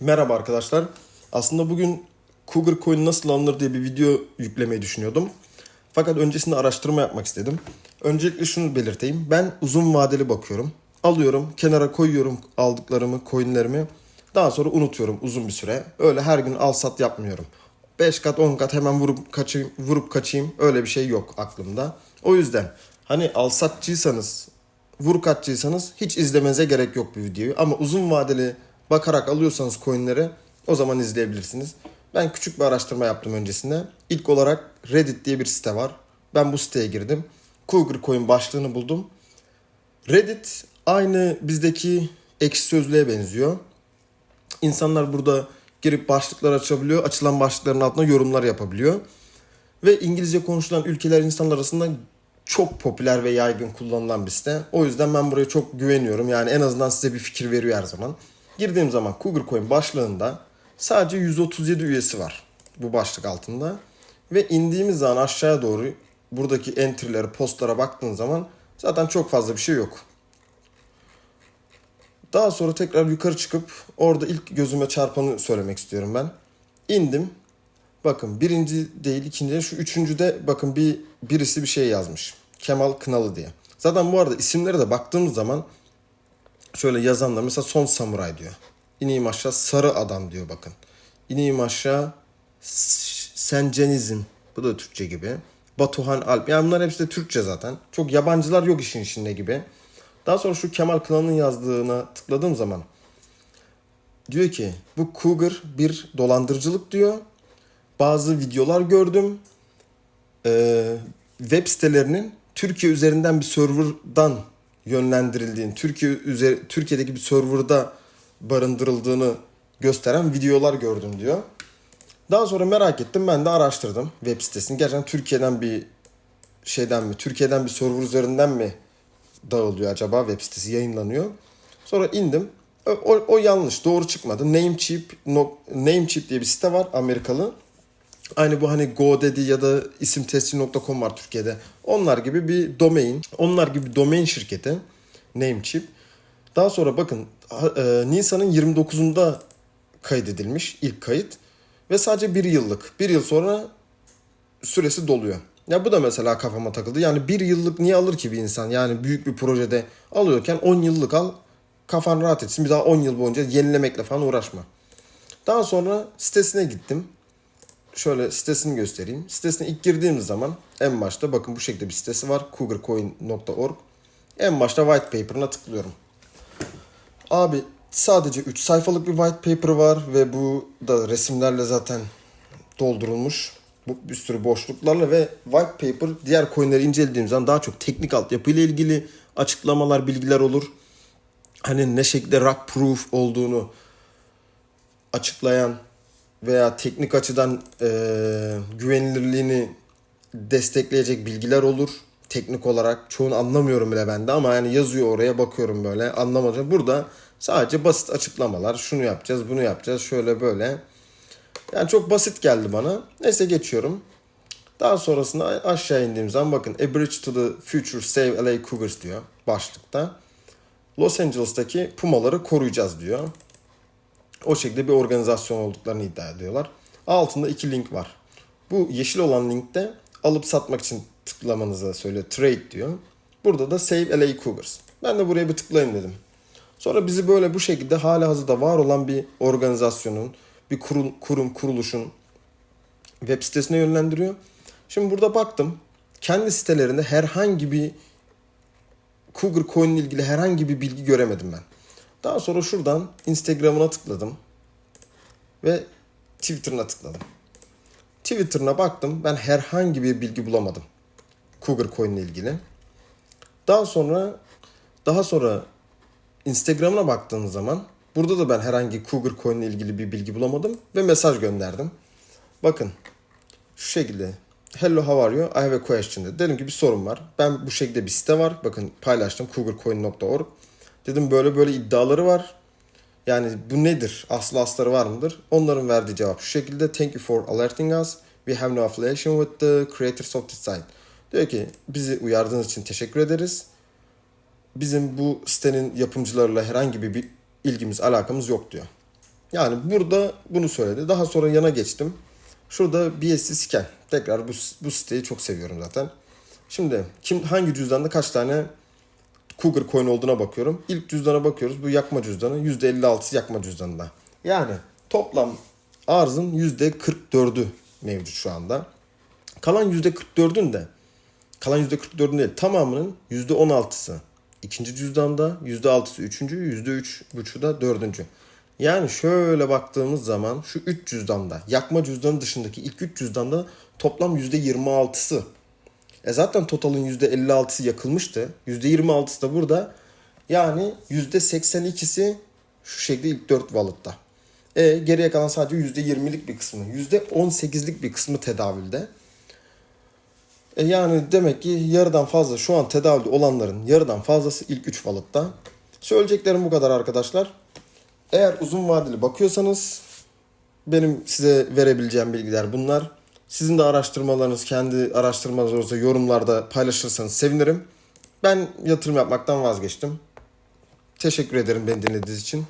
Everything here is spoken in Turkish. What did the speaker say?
Merhaba arkadaşlar. Aslında bugün Cougar Coin nasıl alınır diye bir video yüklemeyi düşünüyordum. Fakat öncesinde araştırma yapmak istedim. Öncelikle şunu belirteyim. Ben uzun vadeli bakıyorum. Alıyorum, kenara koyuyorum aldıklarımı, coinlerimi. Daha sonra unutuyorum uzun bir süre. Öyle her gün al sat yapmıyorum. 5 kat 10 kat hemen vurup kaçayım, vurup kaçayım öyle bir şey yok aklımda. O yüzden hani al satçıysanız vur kaççıysanız hiç izlemenize gerek yok bu videoyu. Ama uzun vadeli bakarak alıyorsanız coinleri o zaman izleyebilirsiniz. Ben küçük bir araştırma yaptım öncesinde. İlk olarak Reddit diye bir site var. Ben bu siteye girdim. Cougar Coin başlığını buldum. Reddit aynı bizdeki ekşi sözlüğe benziyor. İnsanlar burada girip başlıklar açabiliyor. Açılan başlıkların altına yorumlar yapabiliyor. Ve İngilizce konuşulan ülkeler insanlar arasında çok popüler ve yaygın kullanılan bir site. O yüzden ben buraya çok güveniyorum. Yani en azından size bir fikir veriyor her zaman. Girdiğim zaman Cougar Coin başlığında sadece 137 üyesi var bu başlık altında. Ve indiğimiz zaman aşağıya doğru buradaki entry'lere, postlara baktığın zaman zaten çok fazla bir şey yok. Daha sonra tekrar yukarı çıkıp orada ilk gözüme çarpanı söylemek istiyorum ben. İndim. Bakın birinci değil ikinci değil şu üçüncüde bakın bir birisi bir şey yazmış. Kemal Kınalı diye. Zaten bu arada isimlere de baktığımız zaman şöyle yazanlar mesela Son Samuray diyor. İneyim aşağı Sarı Adam diyor bakın. İneyim aşağı Sencenizm. Bu da Türkçe gibi. Batuhan Alp. Yani bunlar hepsi de Türkçe zaten. Çok yabancılar yok işin içinde gibi. Daha sonra şu Kemal Kınalı'nın yazdığına tıkladığım zaman diyor ki bu Cougar bir dolandırıcılık diyor. Bazı videolar gördüm. Ee, web sitelerinin Türkiye üzerinden bir serverdan yönlendirildiğini, Türkiye üzeri, Türkiye'deki bir serverda barındırıldığını gösteren videolar gördüm diyor. Daha sonra merak ettim ben de araştırdım web sitesini. Gerçekten Türkiye'den bir şeyden mi, Türkiye'den bir server üzerinden mi dağılıyor acaba web sitesi yayınlanıyor. Sonra indim. O, o, yanlış. Doğru çıkmadı. Namecheap, no, Namecheap diye bir site var Amerikalı. Aynı bu hani GoDaddy ya da isimtesti.com var Türkiye'de. Onlar gibi bir domain. Onlar gibi bir domain şirketi. Namecheap. Daha sonra bakın e, Nisan'ın 29'unda kaydedilmiş ilk kayıt. Ve sadece bir yıllık. Bir yıl sonra süresi doluyor. Ya bu da mesela kafama takıldı. Yani bir yıllık niye alır ki bir insan? Yani büyük bir projede alıyorken 10 yıllık al. Kafan rahat etsin. Bir daha 10 yıl boyunca yenilemekle falan uğraşma. Daha sonra sitesine gittim. Şöyle sitesini göstereyim. Sitesine ilk girdiğimiz zaman en başta bakın bu şekilde bir sitesi var. cougarcoin.org. En başta white paper'ına tıklıyorum. Abi sadece 3 sayfalık bir white paper var ve bu da resimlerle zaten doldurulmuş. Bu bir sürü boşluklarla ve white paper diğer coinleri incelediğim zaman daha çok teknik altyapı ile ilgili açıklamalar, bilgiler olur. Hani ne şekilde rock proof olduğunu açıklayan veya teknik açıdan eee, güvenilirliğini destekleyecek bilgiler olur. Teknik olarak çoğunu anlamıyorum bile ben de ama yani yazıyor oraya bakıyorum böyle anlamadım. Burada sadece basit açıklamalar. Şunu yapacağız, bunu yapacağız, şöyle böyle. Yani çok basit geldi bana. Neyse geçiyorum. Daha sonrasında aşağı indiğim zaman bakın A Bridge to the Future Save LA Cougars diyor başlıkta. Los Angeles'taki Pumaları koruyacağız diyor. O şekilde bir organizasyon olduklarını iddia ediyorlar. Altında iki link var. Bu yeşil olan linkte alıp satmak için tıklamanızı söylüyor. Trade diyor. Burada da Save LA Cougars. Ben de buraya bir tıklayayım dedim. Sonra bizi böyle bu şekilde hala hazırda var olan bir organizasyonun, bir kurum, kurum kuruluşun web sitesine yönlendiriyor. Şimdi burada baktım. Kendi sitelerinde herhangi bir Cougar Coin ile ilgili herhangi bir bilgi göremedim ben. Daha sonra şuradan Instagram'ına tıkladım. Ve Twitter'ına tıkladım. Twitter'ına baktım. Ben herhangi bir bilgi bulamadım. Cougar Coin ile ilgili. Daha sonra daha sonra Instagram'ına baktığınız zaman burada da ben herhangi Cougar Coin ile ilgili bir bilgi bulamadım ve mesaj gönderdim. Bakın şu şekilde Hello how are you? I have a question dedi. Dedim ki bir sorun var. Ben bu şekilde bir site var. Bakın paylaştım cougarcoin.org. Dedim böyle böyle iddiaları var. Yani bu nedir? Aslı asları var mıdır? Onların verdiği cevap şu şekilde. Thank you for alerting us. We have no affiliation with the creators of this site. Diyor ki bizi uyardığınız için teşekkür ederiz. Bizim bu sitenin yapımcılarıyla herhangi bir ilgimiz, alakamız yok diyor. Yani burada bunu söyledi. Daha sonra yana geçtim. Şurada BSC scan. Tekrar bu, bu siteyi çok seviyorum zaten. Şimdi kim hangi cüzdanda kaç tane Cougar coin olduğuna bakıyorum. İlk cüzdana bakıyoruz. Bu yakma cüzdanı. %56'sı yakma cüzdanında. Yani toplam arzın %44'ü mevcut şu anda. Kalan %44'ün de kalan %44'ün değil tamamının %16'sı ikinci cüzdanda, %6'sı üçüncü, %3,5'u da dördüncü. Yani şöyle baktığımız zaman şu 3 cüzdanda, yakma cüzdanı dışındaki ilk 3 cüzdanda toplam %26'sı. E zaten totalın %56'sı yakılmıştı. %26'sı da burada. Yani %82'si şu şekilde ilk 4 wallet'ta. E geriye kalan sadece %20'lik bir kısmı, %18'lik bir kısmı tedavülde. E yani demek ki yarıdan fazla şu an tedavülde olanların yarıdan fazlası ilk 3 wallet'ta. Söyleyeceklerim bu kadar arkadaşlar. Eğer uzun vadeli bakıyorsanız benim size verebileceğim bilgiler bunlar. Sizin de araştırmalarınız, kendi araştırmanız olursa yorumlarda paylaşırsanız sevinirim. Ben yatırım yapmaktan vazgeçtim. Teşekkür ederim beni dinlediğiniz için.